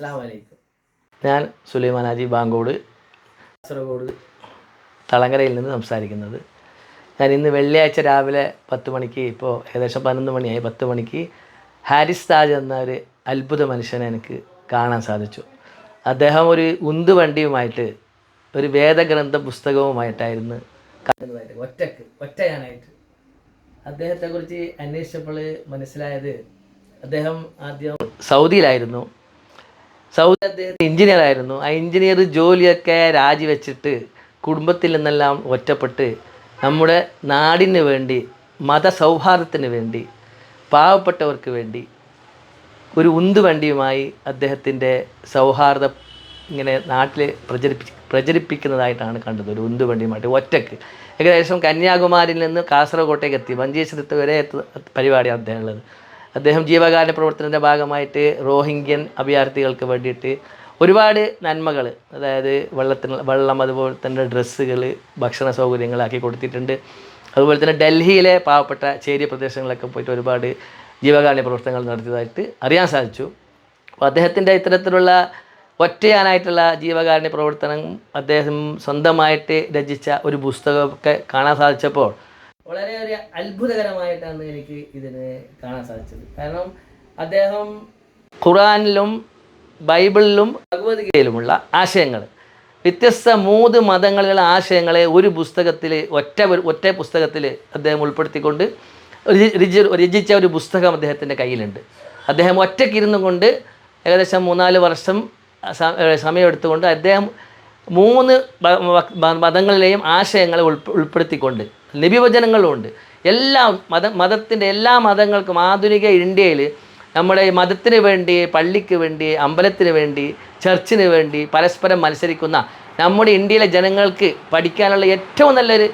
അസ്സാം വലൈക്കും ഞാൻ സുലൈമാൻ ഹാജി ബാങ്കോട് കാസർഗോഡ്. തളങ്കരയിൽ നിന്ന് സംസാരിക്കുന്നത്. ഞാൻ ഇന്ന് വെള്ളിയാഴ്ച രാവിലെ പത്ത് മണിക്ക് ഇപ്പോൾ ഏകദേശം പതിനൊന്ന് മണിയായി പത്ത് മണിക്ക് ഹാരിസ് താജ് എന്ന ഒരു അത്ഭുത മനുഷ്യനെ എനിക്ക് കാണാൻ സാധിച്ചു. അദ്ദേഹം ഒരു ഉന്തുവണ്ടിയുമായിട്ട് ഒരു വേദഗ്രന്ഥ പുസ്തകവുമായിട്ടായിരുന്നു ഒറ്റയ്ക്ക് ഒറ്റയാനായിട്ട് അദ്ദേഹത്തെക്കുറിച്ച് അന്വേഷിച്ചപ്പോൾ മനസ്സിലായത് അദ്ദേഹം ആദ്യം സൗദിയിലായിരുന്നു. സൗദി അദ്ദേഹത്തിന് എഞ്ചിനീയർ ആയിരുന്നു. ആ എഞ്ചിനീയർ ജോലിയൊക്കെ രാജിവെച്ചിട്ട് കുടുംബത്തിൽ നിന്നെല്ലാം ഒറ്റപ്പെട്ട് നമ്മുടെ നാടിന് വേണ്ടി മതസൗഹാർദ്ദത്തിന് വേണ്ടി പാവപ്പെട്ടവർക്ക് വേണ്ടി ഒരു ഉന്തുവണ്ടിയുമായി അദ്ദേഹത്തിന്റെ സൗഹാർദ്ദം ഇങ്ങനെ നാട്ടിൽ പ്രചരിപ്പി പ്രചരിപ്പിക്കുന്നതായിട്ടാണ് കണ്ടത്. ഒരു ഉന്തുവണ്ടിയുമായിട്ട് ഒറ്റയ്ക്ക്. ഏകദേശം കന്യാകുമാരിയിൽ നിന്ന് കാസർഗോട്ടേക്ക് എത്തി. മഞ്ചേശ്വരത്ത് വരെ പരിപാടിയാണ് അദ്ദേഹം ഉള്ളത്. അദ്ദേഹം ജീവകാരുണ്യ പ്രവർത്തനത്തിന്റെ ഭാഗമായിട്ട് റോഹിംഗ്യൻ അഭയാർത്ഥികൾക്ക് വേണ്ടിയിട്ട് ഒരുപാട് നന്മകൾ അതായത് വെള്ളത്തിന് വെള്ളം അതുപോലെ തന്നെ ഡ്രസ്സുകൾ ഭക്ഷണ സൗകര്യങ്ങളാക്കി കൊടുത്തിട്ടുണ്ട്. അതുപോലെ തന്നെ ഡൽഹിയിലെ പാവപ്പെട്ട ചേരിയ പ്രദേശങ്ങളിലൊക്കെ പോയിട്ട് ഒരുപാട് ജീവകാരുണ്യ പ്രവർത്തനങ്ങൾ നടത്തിയതായിട്ട് അറിയാൻ സാധിച്ചു. അപ്പോൾ അദ്ദേഹത്തിന്റെ ഇത്തരത്തിലുള്ള ഒറ്റയാനായിട്ടുള്ള ജീവകാരുണ്യ പ്രവർത്തനം അദ്ദേഹം സ്വന്തമായിട്ട് രചിച്ച ഒരു പുസ്തകമൊക്കെ കാണാൻ സാധിച്ചപ്പോൾ വളരെ ഒരു അത്ഭുതകരമായിട്ടാണ് എനിക്ക് ഇതിന് കാണാൻ സാധിച്ചത്. കാരണം അദ്ദേഹം ഖുറാനിലും ബൈബിളിലും ഭഗവത്ഗീതയിലുമുള്ള ആശയങ്ങൾ വ്യത്യസ്ത മൂന്ന് മതങ്ങളിലുള്ള ആശയങ്ങളെ ഒരു പുസ്തകത്തിൽ ഒറ്റ ഒറ്റ പുസ്തകത്തിൽ അദ്ദേഹം ഉൾപ്പെടുത്തിക്കൊണ്ട് രചി- രചി- രചിച്ച ഒരു പുസ്തകം അദ്ദേഹത്തിന്റെ കയ്യിലുണ്ട്. അദ്ദേഹം ഒറ്റയ്ക്കിരുന്നു കൊണ്ട് ഏകദേശം മൂന്നാൽ വർഷം സമയമെടുത്തുകൊണ്ട് അദ്ദേഹം മൂന്ന് മതങ്ങളിലെയും ആശയങ്ങളെ ഉൾപ്പെ- ഉൾപ്പെടുത്തിക്കൊണ്ട് നിബിവചനങ്ങളുമുണ്ട് എല്ലാ മത മതത്തിന്റെ എല്ലാ മതങ്ങൾക്കും ആധുനിക ഇന്ത്യയിൽ നമ്മുടെ മതത്തിന് വേണ്ടി പള്ളിക്ക് വേണ്ടി അമ്പലത്തിന് വേണ്ടി ചർച്ചിന് വേണ്ടി പരസ്പരം മത്സരിക്കുന്ന നമ്മുടെ ഇന്ത്യയിലെ ജനങ്ങൾക്ക് പഠിക്കാനുള്ള ഏറ്റവും നല്ലൊരു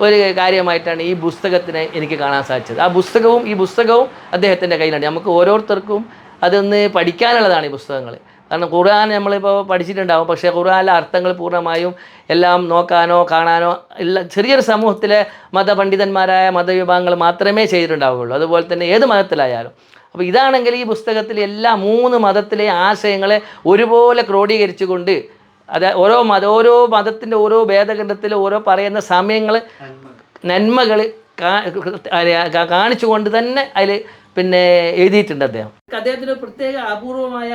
ഒരു കാര്യമായിട്ടാണ് ഈ പുസ്തകത്തിനെ എനിക്ക് കാണാൻ സാധിച്ചത്. ആ പുസ്തകവും ഈ പുസ്തകവും അദ്ദേഹത്തിന്റെ കയ്യിലുണ്ട്. നമുക്ക് ഓരോരുത്തർക്കും അതൊന്ന് പഠിക്കാനുള്ളതാണ് ഈ പുസ്തകങ്ങൾ. കാരണം ഖുർആൻ നമ്മളിപ്പോൾ പഠിച്ചിട്ടുണ്ടാവും. പക്ഷേ ഖുർആനിലെ അർത്ഥങ്ങൾ പൂർണമായും എല്ലാം നോക്കാനോ കാണാനോ ഇല്ല. ചെറിയൊരു സമൂഹത്തിലെ മതപണ്ഡിതന്മാരായ മതവിഭാഗങ്ങൾ മാത്രമേ ചെയ്തിട്ടുണ്ടാവുകയുള്ളൂ. അതുപോലെ തന്നെ ഏത് മതത്തിലായാലും. അപ്പോൾ ഇതാണെങ്കിൽ ഈ പുസ്തകത്തിൽ എല്ലാ മൂന്ന് മതത്തിലെ ആശയങ്ങളെ ഒരുപോലെ ക്രോഡീകരിച്ചുകൊണ്ട് അത് ഓരോ മത ഓരോ മതത്തിന്റെ ഓരോ ഭേദഗ്രന്ഥത്തിൽ ഓരോ പറയുന്ന സമയങ്ങൾ നന്മകൾ കാണിച്ചുകൊണ്ട് തന്നെ അതിൽ പിന്നെ എഴുതിയിട്ടുണ്ട് അദ്ദേഹം. അദ്ദേഹത്തിന് പ്രത്യേക അപൂർവമായ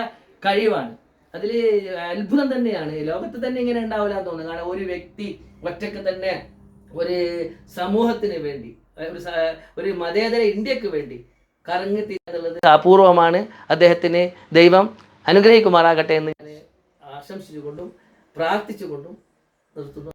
കഴിവാണ്. അതിൽ അത്ഭുതം തന്നെയാണ്. ലോകത്ത് തന്നെ ഇങ്ങനെ ഉണ്ടാവില്ല എന്ന് തോന്നുന്നു. കാരണം ഒരു വ്യക്തി ഒറ്റയ്ക്ക് തന്നെ ഒരു സമൂഹത്തിന് വേണ്ടി ഒരു ഒരു മതേതര ഇന്ത്യയ്ക്ക് വേണ്ടി കറങ്ങി തിരിഞ്ഞുള്ളത് അപൂർവമാണ് അദ്ദേഹത്തിന് ദൈവം അനുഗ്രഹിക്കുമാറാകട്ടെ എന്ന് ഞാൻ ആശംസിച്ചുകൊണ്ടും പ്രാർത്ഥിച്ചുകൊണ്ടും നിർത്തുന്നു.